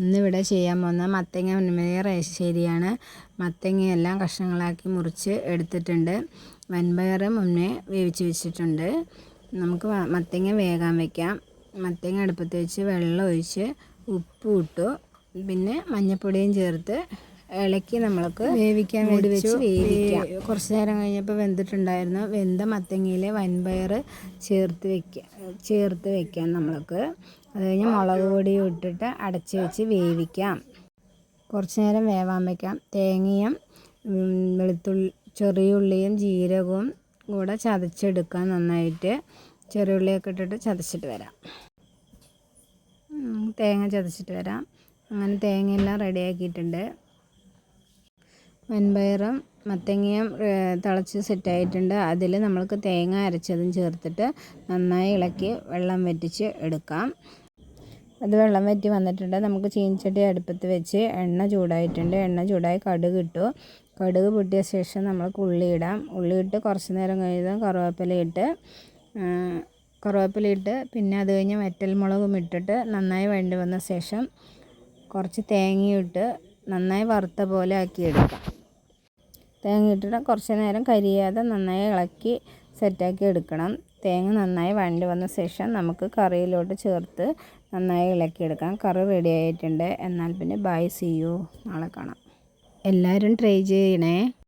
ഇന്നിവിടെ ചെയ്യാൻ പോകുന്ന മത്തങ്ങ ഉണ്ണിമേറ ശരിയാണ് മത്തങ്ങയെല്ലാം കഷ്ണങ്ങളാക്കി മുറിച്ച് എടുത്തിട്ടുണ്ട്. വൻപയർ മുന്നേ വേവിച്ച് വെച്ചിട്ടുണ്ട്. നമുക്ക് മത്തങ്ങ വേകാൻ വയ്ക്കാം മത്തങ്ങ അടുപ്പത്ത് വെച്ച് വെള്ളം ഒഴിച്ച് ഉപ്പ് ഇട്ടു. പിന്നെ മഞ്ഞൾപ്പൊടിയും ചേർത്ത് ഇളക്കി നമ്മൾക്ക് വേവിക്കാൻ വേണ്ടി വെച്ച്. വേവിക്കാം. കുറച്ച് നേരം കഴിഞ്ഞപ്പോൾ വെന്തിട്ടുണ്ടായിരുന്നു. വെന്ത മത്തങ്ങയിലെ വൻപയർ ചേർത്ത് വെക്കാം ചേർത്ത് വെക്കാം നമ്മൾക്ക്. അത് കഴിഞ്ഞ് മുളക് പൊടി ഇട്ടിട്ട് അടച്ച് വെച്ച് വേവിക്കാം. കുറച്ച് നേരം വേവാൻ വെക്കാം. തേങ്ങയും വെളുത്തുള്ളി ചെറിയുള്ളിയും ജീരകവും കൂടെ ചതച്ചെടുക്കാം നന്നായിട്ട്. ചെറിയുള്ളിയൊക്കെ ഇട്ടിട്ട് ചതച്ചിട്ട് വരാം. തേങ്ങ ചതച്ചിട്ട് വരാം. അങ്ങനെ തേങ്ങയെല്ലാം റെഡിയാക്കിയിട്ടുണ്ട് വൻപയറും മത്തങ്ങയും തിളച്ച് സെറ്റായിട്ടുണ്ട് അതിൽ നമ്മൾക്ക് തേങ്ങ അരച്ചതും ചേർത്തിട്ട് നന്നായി ഇളക്കി വെള്ളം വറ്റിച്ച് എടുക്കാം. അത് വെള്ളം വറ്റി വന്നിട്ടുണ്ട്. നമുക്ക് ചീനിച്ചട്ടി അടുപ്പത്ത് വെച്ച് എണ്ണ ചൂടായിട്ടുണ്ട്. എണ്ണ ചൂടായി കടുക് ഇട്ടു. കടുക് പൊട്ടിയ ശേഷം നമ്മൾക്ക് ഉള്ളി ഇടാം. ഉള്ളി ഇട്ട് കുറച്ച് നേരം കഴിഞ്ഞ് കറിവേപ്പില ഇട്ട് ഇട്ട് പിന്നെ അത് കഴിഞ്ഞ് വറ്റൽമുളകും ഇട്ടിട്ട് നന്നായി വേണ്ടി വന്ന ശേഷം കുറച്ച് തേങ്ങയും ഇട്ട് നന്നായി വറുത്ത പോലെ ആക്കി എടുക്കാം തേങ്ങ ഇട്ടിട്ട് കുറച്ച് നേരം കരിയാതെ നന്നായി ഇളക്കി സെറ്റാക്കി എടുക്കണം. തേങ്ങ നന്നായി വണ്ടി വന്ന ശേഷം നമുക്ക് കറിയിലോട്ട് ചേർത്ത് നന്നായി ഇളക്കിയെടുക്കാം. കറി റെഡി ആയിട്ടുണ്ട്. എന്നാൽ പിന്നെ ബൈ സി യു നാളെ കാണാം. എല്ലാവരും ട്രൈ ചെയ്യണേ.